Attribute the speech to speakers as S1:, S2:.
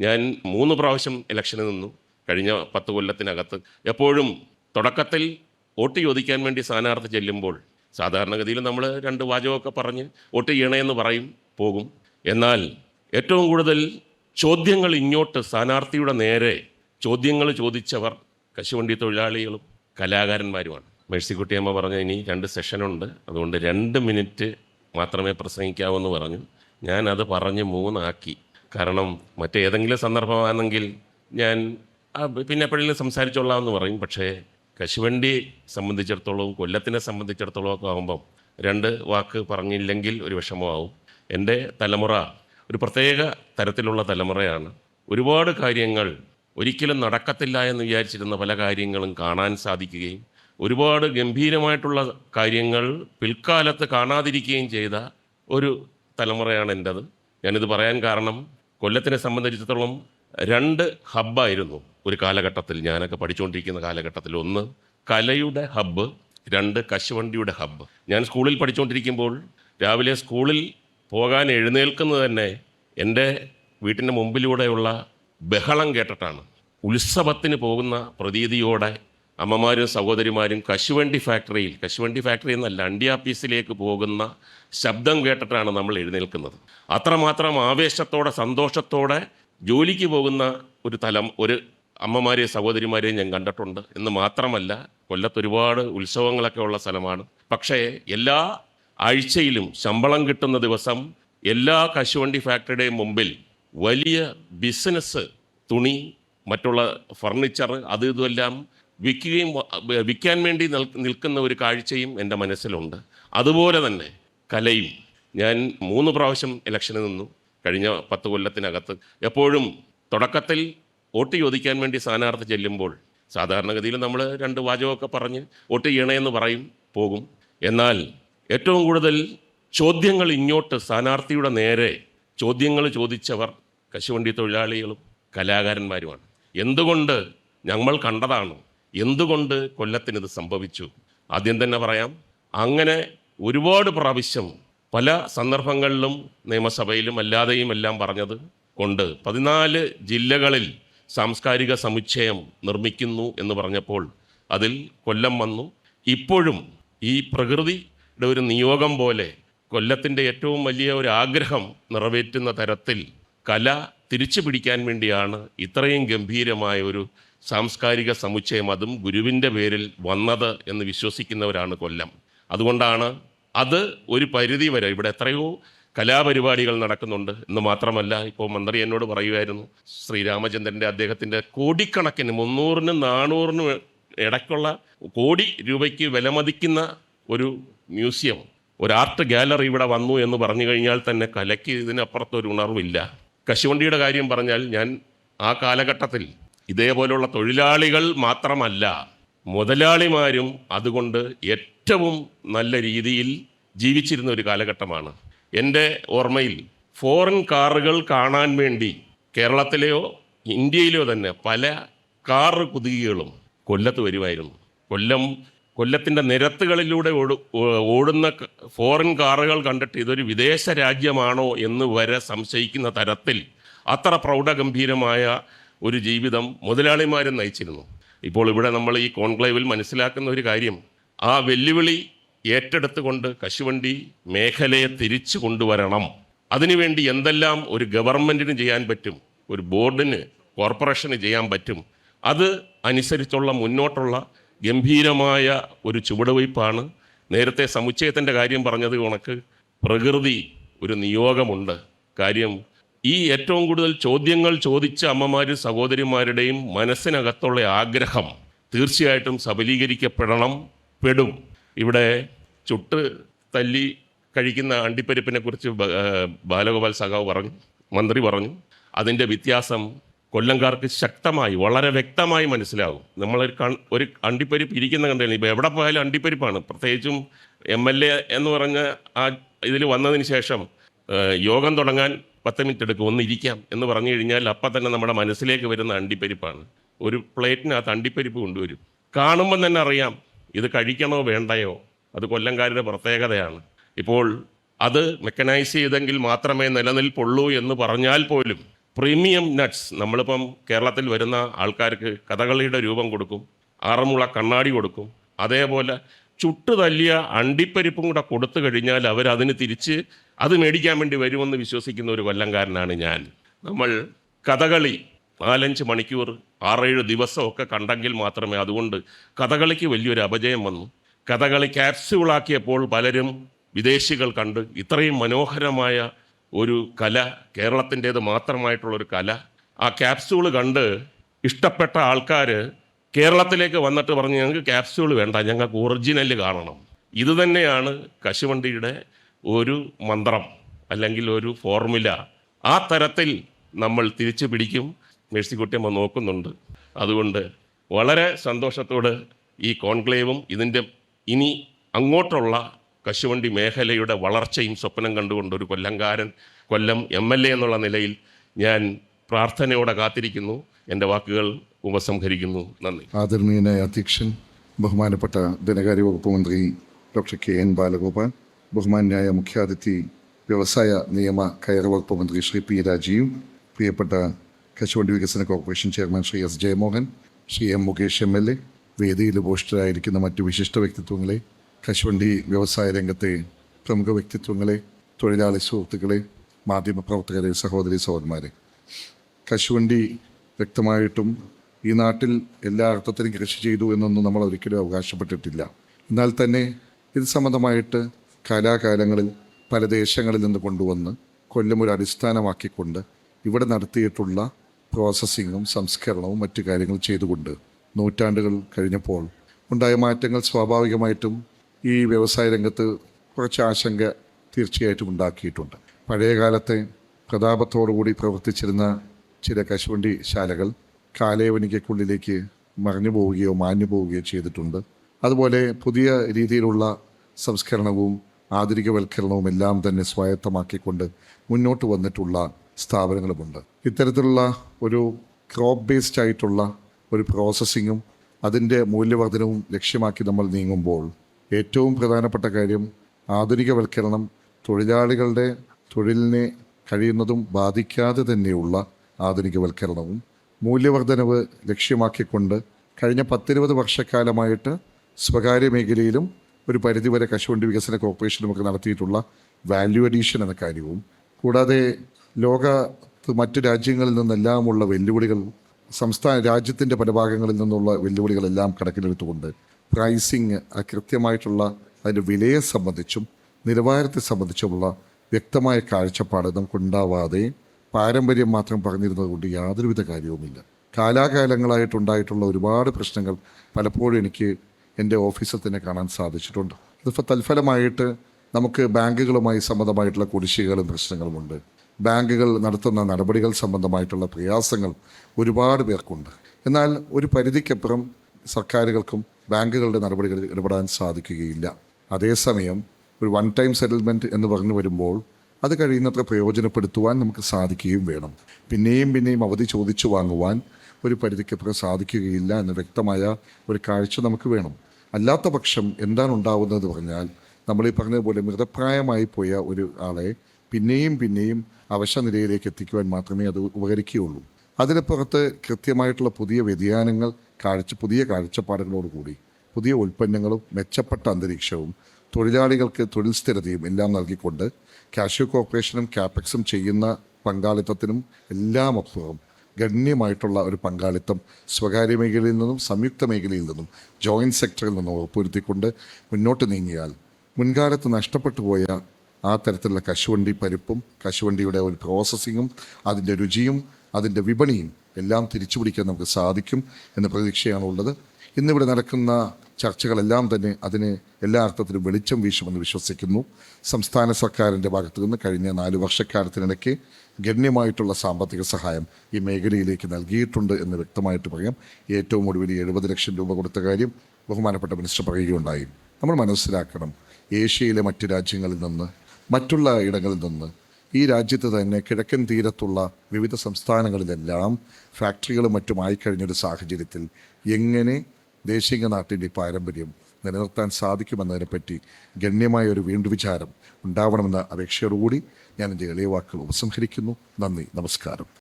S1: ഞാൻ മൂന്ന് പ്രാവശ്യം ഇലക്ഷന് നിന്നു. കഴിഞ്ഞ പത്ത് കൊല്ലത്തിനകത്ത് എപ്പോഴും തുടക്കത്തിൽ വോട്ട് ചോദിക്കാൻ വേണ്ടി സ്ഥാനാർത്ഥി ചെല്ലുമ്പോൾ സാധാരണഗതിയിൽ നമ്മൾ രണ്ട് വാചകമൊക്കെ പറഞ്ഞ് വോട്ട് ചെയ്യണമെന്ന് പറയും പോകും. എന്നാൽ ഏറ്റവും കൂടുതൽ ചോദ്യങ്ങൾ ഇങ്ങോട്ട് സ്ഥാനാർത്ഥിയുടെ നേരെ ചോദ്യങ്ങൾ ചോദിച്ചവർ കശുവണ്ടി തൊഴിലാളികളും കലാകാരന്മാരുമാണ്. മേഴ്സിക്കുട്ടിയമ്മ പറഞ്ഞ ഇനി രണ്ട് സെഷനുണ്ട്. അതുകൊണ്ട് രണ്ട് മിനിറ്റ് മാത്രമേ പ്രസംഗിക്കാവൂ എന്ന് പറഞ്ഞു. ഞാനത് പറഞ്ഞ് മൂന്നാക്കി. കാരണം മറ്റേതെങ്കിലും സന്ദർഭമാണെങ്കിൽ ഞാൻ പിന്നെ എപ്പോഴെങ്കിലും സംസാരിച്ചോളാം എന്ന് പറയും. പക്ഷേ കശുവണ്ടി സംബന്ധിച്ചിടത്തോളവും കൊല്ലത്തിനെ സംബന്ധിച്ചിടത്തോളം ഒക്കെ ആകുമ്പം രണ്ട് വാക്ക് പറഞ്ഞില്ലെങ്കിൽ ഒരു വിഷമമാവും. എന്റെ തലമുറ ഒരു പ്രത്യേക തരത്തിലുള്ള തലമുറയാണ്. ഒരുപാട് കാര്യങ്ങൾ ഒരിക്കലും നടക്കത്തില്ല എന്ന് വിചാരിച്ചിരുന്ന പല കാര്യങ്ങളും കാണാൻ സാധിക്കുകയും ഒരുപാട് ഗംഭീരമായിട്ടുള്ള കാര്യങ്ങൾ പിൽക്കാലത്ത് കാണാതിരിക്കുകയും ചെയ്ത ഒരു തലമുറയാണ് എന്റെത്. ഞാനിത് പറയാൻ കാരണം കൊല്ലത്തിനെ സംബന്ധിച്ചിടത്തോളം രണ്ട് ഹബ്ബായിരുന്നു ഒരു കാലഘട്ടത്തിൽ. ഞാനൊക്കെ പഠിച്ചുകൊണ്ടിരിക്കുന്ന കാലഘട്ടത്തിൽ ഒന്ന് കലയുടെ ഹബ്ബ് രണ്ട് കശുവണ്ടിയുടെ ഹബ്ബ്. ഞാൻ സ്കൂളിൽ പഠിച്ചുകൊണ്ടിരിക്കുമ്പോൾ രാവിലെ സ്കൂളിൽ പോകാൻ എഴുന്നേൽക്കുന്നത് തന്നെ എന്റെ വീട്ടിന്റെ മുമ്പിലൂടെയുള്ള ബഹളം കേട്ടിട്ടാണ്. ഉത്സവത്തിന് പോകുന്ന പ്രതീതിയോടെ അമ്മമാരും സഹോദരിമാരും കശുവണ്ടി ഫാക്ടറിയിൽ കശുവണ്ടി ഫാക്ടറി ലണ്ടി ആപ്പീസിലേക്ക് പോകുന്ന ശബ്ദം കേട്ടിട്ടാണ് നമ്മൾ എഴുന്നേൽക്കുന്നത്. അത്രമാത്രം ആവേശത്തോടെ സന്തോഷത്തോടെ ജോലിക്ക് പോകുന്ന ഒരു തലം ഒരു അമ്മമാരെയും സഹോദരിമാരെയും ഞാൻ കണ്ടിട്ടുണ്ട്. എന്ന് മാത്രമല്ല കൊല്ലത്ത് ഒരുപാട് ഉത്സവങ്ങളൊക്കെ ഉള്ള സ്ഥലമാണ്. പക്ഷേ എല്ലാ ആഴ്ചയിലും ശമ്പളം കിട്ടുന്ന ദിവസം എല്ലാ കശുവണ്ടി ഫാക്ടറിയുടെയും മുമ്പിൽ വലിയ ബിസിനസ് തുണി മറ്റുള്ള ഫർണിച്ചർ അത് ഇതുമെല്ലാം വിൽക്കുകയും വിൽക്കാൻ വേണ്ടി നിൽ- നിൽക്കുന്ന ഒരു കാഴ്ചയും എന്റെ മനസ്സിലുണ്ട്. അതുപോലെ തന്നെ കലയും. ഞാൻ മൂന്ന് പ്രാവശ്യം ഇലക്ഷന് നിന്നു. കഴിഞ്ഞ പത്ത് കൊല്ലത്തിനകത്ത്. എപ്പോഴും തുടക്കത്തിൽ വോട്ട് ചോദിക്കാൻ വേണ്ടി സ്ഥാനാർത്ഥി ചെല്ലുമ്പോൾ സാധാരണഗതിയിൽ നമ്മൾ രണ്ട് വാചകമൊക്കെ പറഞ്ഞ് വോട്ട് ചെയ്യണമെന്ന് പറയും പോകും. എന്നാൽ ഏറ്റവും കൂടുതൽ ചോദ്യങ്ങൾ ഇങ്ങോട്ട് സ്ഥാനാർത്ഥിയുടെ നേരെ ചോദ്യങ്ങൾ ചോദിച്ചവർ കശുവണ്ടി തൊഴിലാളികളും കലാകാരന്മാരുമാണ്. എന്തുകൊണ്ട് ഞങ്ങൾ കണ്ടതാണ്? എന്തുകൊണ്ട് കൊല്ലത്തിന് ഇത് സംഭവിച്ചു? ആദ്യം തന്നെ പറയാം. അങ്ങനെ ഒരുപാട് പ്രാവശ്യം പല സന്ദർഭങ്ങളിലും നിയമസഭയിലും അല്ലാതെയും എല്ലാം പറഞ്ഞത് കൊണ്ട് പതിനാല് ജില്ലകളിൽ സാംസ്കാരിക സമുച്ചയം നിർമ്മിക്കുന്നു എന്ന് പറഞ്ഞപ്പോൾ അതിൽ കൊല്ലം വന്നു. ഇപ്പോഴും ഈ പ്രകൃതിയുടെ ഒരു നിയോഗം പോലെ കൊല്ലത്തിന്റെ ഏറ്റവും വലിയ ഒരു ആഗ്രഹം നിറവേറ്റുന്ന തരത്തിൽ കല തിരിച്ചു പിടിക്കാൻ വേണ്ടിയാണ് ഇത്രയും ഗംഭീരമായ ഒരു സാംസ്കാരിക സമുച്ചയം അതും ഗുരുവിന്റെ പേരിൽ വന്നത് എന്ന് വിശ്വസിക്കുന്നവരാണ് കൊല്ലം. അതുകൊണ്ടാണ് അത് ഒരു പരിധി വരെ ഇവിടെ എത്രയോ കലാപരിപാടികൾ നടക്കുന്നുണ്ട് എന്ന് മാത്രമല്ല ഇപ്പോൾ മന്ത്രി എന്നോട് പറയുമായിരുന്നു ശ്രീരാമചന്ദ്രന്റെ അദ്ദേഹത്തിന്റെ കോടിക്കണക്കിന് മുന്നൂറിനും നാനൂറിനും ഇടയ്ക്കുള്ള കോടി രൂപയ്ക്ക് വിലമതിക്കുന്ന ഒരു മ്യൂസിയം ഒരു ആർട്ട് ഗാലറി ഇവിടെ വന്നു എന്ന് പറഞ്ഞു കഴിഞ്ഞാൽ തന്നെ കലയ്ക്ക് ഇതിനപ്പുറത്തൊരു ഉണർവില്ല. കശുവണ്ടിയുടെ കാര്യം പറഞ്ഞാൽ ഞാൻ ആ കാലഘട്ടത്തിൽ ഇതേപോലുള്ള തൊഴിലാളികൾ മാത്രമല്ല മുതലാളിമാരും അതുകൊണ്ട് ഏറ്റവും നല്ല രീതിയിൽ ജീവിച്ചിരുന്ന ഒരു കാലഘട്ടമാണ്. എന്റെ ഓർമ്മയിൽ ഫോറിൻ കാറുകൾ കാണാൻ വേണ്ടി കേരളത്തിലെയോ ഇന്ത്യയിലെയോ തന്നെ പല കാർ കുതുകികളും കൊല്ലത്ത് വരുമായിരുന്നു. കൊല്ലം കൊല്ലത്തിന്റെ നിരത്തുകളിലൂടെ ഓടുന്ന ഫോറിൻ കാറുകൾ കണ്ടിട്ട് ഇതൊരു വിദേശ രാജ്യമാണോ എന്ന് വരെ സംശയിക്കുന്ന തരത്തിൽ അത്ര പ്രൗഢഗംഭീരമായ ഒരു ജീവിതം മുതലാളിമാരും നയിച്ചിരുന്നു. ഇപ്പോൾ ഇവിടെ നമ്മൾ ഈ കോൺക്ലേവിൽ മനസ്സിലാക്കുന്ന ഒരു കാര്യം ആ വെല്ലുവിളി ഏറ്റെടുത്തുകൊണ്ട് കശുവണ്ടി മേഖലയെ തിരിച്ചു കൊണ്ടുവരണം. അതിനുവേണ്ടി എന്തെല്ലാം ഒരു ഗവൺമെന്റിന് ചെയ്യാൻ പറ്റും ഒരു ബോർഡിന് കോർപ്പറേഷന് ചെയ്യാൻ പറ്റും അത് അനുസരിച്ചുള്ള മുന്നോട്ടുള്ള ഗംഭീരമായ ഒരു ചുവടുവയ്പ്പാണ്. നേരത്തെ സമുച്ചയത്തിന്റെ കാര്യം പറഞ്ഞത് കണക്ക് പ്രകൃതി ഒരു നിയോഗമുണ്ട്. കാര്യം ഈ ഏറ്റവും കൂടുതൽ ചോദ്യങ്ങൾ ചോദിച്ച അമ്മമാരും സഹോദരിമാരുടെയും മനസ്സിനകത്തുള്ള ആഗ്രഹം തീർച്ചയായിട്ടും സബലീകരിക്കപ്പെടണം പെടും. ഇവിടെ ചുട്ട് തല്ലി കഴിക്കുന്ന അണ്ടിപ്പരിപ്പിനെ കുറിച്ച് ബാലഗോപാൽ സഖാവ് പറഞ്ഞു മന്ത്രി പറഞ്ഞു. അതിന്റെ വ്യത്യാസം കൊല്ലംകാർക്ക് ശക്തമായി വളരെ വ്യക്തമായി മനസ്സിലാകും. നമ്മളൊരു കൺ ഒരു അണ്ടിപ്പരിപ്പ് ഇരിക്കുന്ന കണ്ടില്ല ഇപ്പോൾ എവിടെ പോയാലും അണ്ടിപ്പരിപ്പാണ്. പ്രത്യേകിച്ചും എം എൽ എ എന്ന് പറഞ്ഞ ആ ഇതിൽ വന്നതിന് ശേഷം യോഗം തുടങ്ങാൻ പത്ത് മിനിറ്റ് എടുക്കും ഒന്ന് ഇരിക്കാം എന്ന് പറഞ്ഞു കഴിഞ്ഞാൽ അപ്പം തന്നെ നമ്മുടെ മനസ്സിലേക്ക് വരുന്ന അണ്ടിപ്പരിപ്പാണ്. ഒരു പ്ലേറ്റിനകത്ത് അണ്ടിപ്പരിപ്പ് കൊണ്ടുവരും. കാണുമ്പോൾ തന്നെ അറിയാം ഇത് കഴിക്കണോ വേണ്ടയോ? അത് കൊല്ലംകാരുടെ പ്രത്യേകതയാണ്. ഇപ്പോൾ അത് മെക്കനൈസ് ചെയ്തെങ്കിൽ മാത്രമേ നിലനിൽപ്പുള്ളൂ എന്ന് പറഞ്ഞാൽ പോലും പ്രീമിയം നട്ട്സ് നമ്മളിപ്പം കേരളത്തിൽ വരുന്ന ആൾക്കാർക്ക് കഥകളിയുടെ രൂപം കൊടുക്കും ആറന്മുള കണ്ണാടി കൊടുക്കും അതേപോലെ ചുട്ടു തല്ലിയ അണ്ടിപ്പരിപ്പും കൂടെ കൊടുത്തു കഴിഞ്ഞാൽ അവരതിന് തിരിച്ച് അത് മേടിക്കാൻ വേണ്ടി വരുമെന്ന് വിശ്വസിക്കുന്ന ഒരു കൊല്ലംകാരനാണ് ഞാൻ. നമ്മൾ കഥകളി നാലഞ്ച് മണിക്കൂർ ആറേഴ് ദിവസമൊക്കെ കണ്ടെങ്കിൽ മാത്രമേ അതുകൊണ്ട് കഥകളിക്ക് വലിയൊരു അപജയം വന്നു. കഥകളി ക്യാപ്സ്യൂളാക്കിയപ്പോൾ പലരും വിദേശികൾ കണ്ട് ഇത്രയും മനോഹരമായ ഒരു കല കേരളത്തിന്റേത് മാത്രമായിട്ടുള്ളൊരു കല ആ ക്യാപ്സ്യൂൾ കണ്ട് ഇഷ്ടപ്പെട്ട ആൾക്കാർ കേരളത്തിലേക്ക് വന്നിട്ട് പറഞ്ഞ് ഞങ്ങൾക്ക് ക്യാപ്സ്യൂൾ വേണ്ട ഞങ്ങൾക്ക് ഒറിജിനൽ കാണണം. ഇത് തന്നെയാണ് കശുവണ്ടിയുടെ ഒരു മന്ത്രം അല്ലെങ്കിൽ ഒരു ഫോർമുല ആ തരത്തിൽ നമ്മൾ തിരിച്ചു പിടിക്കും മേഴ്സിക്കുട്ടിയമ്മ നോക്കുന്നുണ്ട്. അതുകൊണ്ട് വളരെ സന്തോഷത്തോട് ഈ കോൺക്ലേവും ഇതിന്റെ ഇനി അങ്ങോട്ടുള്ള കശുവണ്ടി മേഖലയുടെ വളർച്ചയും സ്വപ്നം കണ്ടുകൊണ്ട് ഒരു കൊല്ലംകാരൻ കൊല്ലം എം എൽ എ എന്നുള്ള നിലയിൽ ഞാൻ പ്രാർത്ഥനയോടെ കാത്തിരിക്കുന്നു. എന്റെ വാക്കുകൾ ഉപസംഹരിക്കുന്നു. നന്ദി.
S2: ആദരണീയനായ അധ്യക്ഷൻ ബഹുമാനപ്പെട്ട ധനകാര്യ വകുപ്പ് മന്ത്രി ഡോക്ടർ കെ എൻ ബാലഗോപാൽ. ബഹുമാന്യായ മുഖ്യാതിഥി വ്യവസായ നിയമ കയർ വകുപ്പ് മന്ത്രി ശ്രീ പി രാജീവ് പ്രിയപ്പെട്ട കശുവണ്ടി വികസന corporation chairman Shri S Jayamohan Shri M Mukesh M L A വേദിയിൽ ഉപോഷ്ടരായിരിക്കുന്ന മറ്റു വിശിഷ്ട വ്യക്തിത്വങ്ങളെ കശുവണ്ടി വ്യവസായ രംഗത്തെ പ്രമുഖ വ്യക്തിത്വങ്ങളെ തൊഴിലാളി സുഹൃത്തുക്കളെ മാധ്യമപ്രവർത്തകരെ സഹോദരി സഹോദരന്മാരെ കശുവണ്ടി വ്യക്തമായിട്ടും ഈ നാട്ടിൽ എല്ലാ അർത്ഥത്തിലും കൃഷി ചെയ്തു എന്നൊന്നും നമ്മൾ ഒരിക്കലും അവകാശപ്പെട്ടിട്ടില്ല. എന്നാൽ തന്നെ ഇത് സംബന്ധമായിട്ട് കാലാകാലങ്ങളിൽ പല ദേശങ്ങളിൽ നിന്ന് കൊണ്ടുവന്ന് കൊല്ലം ഒരു അടിസ്ഥാനമാക്കിക്കൊണ്ട് ഇവിടെ നടത്തിയിട്ടുള്ള പ്രോസസ്സിങ്ങും സംസ്കരണവും മറ്റു കാര്യങ്ങൾ ചെയ്തുകൊണ്ട് നൂറ്റാണ്ടുകൾ കഴിഞ്ഞപ്പോൾ ഉണ്ടായ മാറ്റങ്ങൾ സ്വാഭാവികമായിട്ടും ഈ വ്യവസായ രംഗത്ത് കുറച്ച് ആശങ്ക തീർച്ചയായിട്ടും ഉണ്ടാക്കിയിട്ടുണ്ട്. പഴയ കാലത്തെ പ്രതാപത്തോടുകൂടി പ്രവർത്തിച്ചിരുന്ന ചില കശുവണ്ടി ശാലകൾ കാലയവനിക്കുള്ളിലേക്ക് മറിഞ്ഞു പോവുകയോ മാഞ്ഞു പോവുകയോ ചെയ്തിട്ടുണ്ട്. അതുപോലെ പുതിയ രീതിയിലുള്ള സംസ്കരണവും ആധുനികവൽക്കരണവും എല്ലാം തന്നെ സ്വായത്തമാക്കിക്കൊണ്ട് മുന്നോട്ട് വന്നിട്ടുള്ള സ്ഥാപനങ്ങളുമുണ്ട്. ഇത്തരത്തിലുള്ള ഒരു ക്രോപ്പ് ബേസ്ഡ് ആയിട്ടുള്ള ഒരു പ്രോസസ്സിങ്ങും അതിന്റെ മൂല്യവർധനവും ലക്ഷ്യമാക്കി നമ്മൾ നീങ്ങുമ്പോൾ ഏറ്റവും പ്രധാനപ്പെട്ട കാര്യം ആധുനികവൽക്കരണം തൊഴിലാളികളുടെ തൊഴിലിനെ കഴിയുന്നതും ബാധിക്കാതെ തന്നെയുള്ള ആധുനികവൽക്കരണവും മൂല്യവർധനവ് ലക്ഷ്യമാക്കിക്കൊണ്ട് കഴിഞ്ഞ പത്തിരുപത് വർഷക്കാലമായിട്ട് സ്വകാര്യ മേഖലയിലും ഒരു പരിധിവരെ കശുവണ്ടി വികസന കോർപ്പറേഷനുമൊക്കെ നടത്തിയിട്ടുള്ള വാല്യൂ അഡീഷൻ എന്ന കാര്യവും കൂടാതെ ലോകത്ത് മറ്റു രാജ്യങ്ങളിൽ നിന്നെല്ലാമുള്ള വെല്ലുവിളികൾ സംസ്ഥാന രാജ്യത്തിന്റെ പല ഭാഗങ്ങളിൽ നിന്നുള്ള വെല്ലുവിളികളെല്ലാം കണക്കിലെടുത്തുകൊണ്ട് പ്രൈസിങ് കൃത്യമായിട്ടുള്ള അതിന്റെ വിലയെ സംബന്ധിച്ചും നിലവാരത്തെ സംബന്ധിച്ചുമുള്ള വ്യക്തമായ കാഴ്ചപ്പാട് നമുക്കുണ്ടാവാതെ പാരമ്പര്യം മാത്രം പറഞ്ഞിരുന്നത് കൊണ്ട് യാതൊരുവിധ കാര്യവുമില്ല. കാലാകാലങ്ങളായിട്ടുണ്ടായിട്ടുള്ള ഒരുപാട് പ്രശ്നങ്ങൾ പലപ്പോഴും എനിക്ക് എന്റെ ഓഫീസിൽ തന്നെ കാണാൻ സാധിച്ചിട്ടുണ്ട്. ഇതിപ്പോൾ തൽഫലമായിട്ട് നമുക്ക് ബാങ്കുകളുമായി സംബന്ധമായിട്ടുള്ള കുടിശ്ശികകളും പ്രശ്നങ്ങളുമുണ്ട് ബാങ്കുകൾ നടത്തുന്ന നടപടികൾ സംബന്ധമായിട്ടുള്ള പ്രയാസങ്ങൾ ഒരുപാട് പേർക്കുണ്ട്. എന്നാൽ ഒരു പരിധിക്കപ്പുറം സർക്കാരുകൾക്കും ബാങ്കുകളുടെ നടപടികളിൽ ഇടപെടാൻ സാധിക്കുകയില്ല. അതേസമയം ഒരു വൺ ടൈം സെറ്റിൽമെന്റ് എന്ന് പറഞ്ഞു വരുമ്പോൾ അത് കഴിയുന്നത്ര പ്രയോജനപ്പെടുത്തുവാൻ നമുക്ക് സാധിക്കുകയും വേണം. പിന്നെയും പിന്നെയും അവധി ചോദിച്ചു വാങ്ങുവാൻ ഒരു പരിധിക്കപ്പുറം സാധിക്കുകയില്ല എന്ന വ്യക്തമായ ഒരു കാഴ്ച നമുക്ക് വേണം. അല്ലാത്ത പക്ഷം എന്താണ് ഉണ്ടാവുന്നത് പറഞ്ഞാൽ നമ്മൾ ഈ പറഞ്ഞതുപോലെ മൃതപ്രായമായി പോയ ഒരു ആളെ പിന്നെയും പിന്നെയും അവശനിലയിലേക്ക് എത്തിക്കുവാൻ മാത്രമേ അത് ഉപകരിക്കുകയുള്ളൂ. അതിന് പുറത്ത് കൃത്യമായിട്ടുള്ള പുതിയ വ്യതിയാനങ്ങൾ കാഴ്ച പുതിയ കാഴ്ചപ്പാടുകളോടുകൂടി പുതിയ ഉൽപ്പന്നങ്ങളും മെച്ചപ്പെട്ട അന്തരീക്ഷവും തൊഴിലാളികൾക്ക് തൊഴിൽ സ്ഥിരതയും എല്ലാം നൽകിക്കൊണ്ട് കാഷ്യൂ കോർപ്പറേഷനും ക്യാപെക്സും ചെയ്യുന്ന പങ്കാളിത്തത്തിനും എല്ലാം അപ്പുറം ഗണ്യമായിട്ടുള്ള ഒരു പങ്കാളിത്തം സ്വകാര്യ മേഖലയിൽ നിന്നും സംയുക്ത മേഖലയിൽ നിന്നും ജോയിന്റ് സെക്ടറിൽ നിന്നും ഉറപ്പുവരുത്തിക്കൊണ്ട് മുന്നോട്ട് നീങ്ങിയാൽ മുൻകാലത്ത് നഷ്ടപ്പെട്ടു പോയ ആ തരത്തിലുള്ള കശുവണ്ടി പരിപ്പും കശുവണ്ടിയുടെ ഒരു പ്രോസസ്സിങ്ങും അതിന്റെ രുചിയും അതിന്റെ വിപണിയും എല്ലാം തിരിച്ചുപിടിക്കാൻ നമുക്ക് സാധിക്കും എന്ന പ്രതീക്ഷയാണുള്ളത്. ഇന്നിവിടെ നടക്കുന്ന ചർച്ചകളെല്ലാം തന്നെ അതിന് എല്ലാ അർത്ഥത്തിലും വെളിച്ചം വീശുമെന്ന് വിശ്വസിക്കുന്നു. സംസ്ഥാന സർക്കാരിന്റെ ഭാഗത്തു നിന്ന് കഴിഞ്ഞ നാല് വർഷക്കാലത്തിനിടയ്ക്ക് ഗണ്യമായിട്ടുള്ള സാമ്പത്തിക സഹായം ഈ മേഖലയിലേക്ക് നൽകിയിട്ടുണ്ട് എന്ന് വ്യക്തമായിട്ട് പറയാം. ഏറ്റവും ഒടുവിൽ എഴുപത് ലക്ഷം രൂപ കൊടുത്ത കാര്യം ബഹുമാനപ്പെട്ട മിനിസ്റ്റർ പറയുകയുണ്ടായി. നമ്മൾ മനസ്സിലാക്കണം ഏഷ്യയിലെ മറ്റ് രാജ്യങ്ങളിൽ നിന്ന് മറ്റുള്ള ഇടങ്ങളിൽ നിന്ന് ഈ രാജ്യത്ത് തന്നെ കിഴക്കൻ തീരത്തുള്ള വിവിധ സംസ്ഥാനങ്ങളിലെല്ലാം ഫാക്ടറികളും മറ്റുമായി കഴിഞ്ഞൊരു സാഹചര്യത്തിൽ എങ്ങനെ ദേശീയ നാട്ടിന്റെ പാരമ്പര്യം നിലനിർത്താൻ സാധിക്കുമെന്നതിനെപ്പറ്റി ഗണ്യമായ ഒരു വീണ്ടുവിചാരം ഉണ്ടാവണമെന്ന അപേക്ഷയോടുകൂടി ഞാൻ എന്റെ എളിയ വാക്കുകൾ ഉപസംഹരിക്കുന്നു. നന്ദി നമസ്കാരം.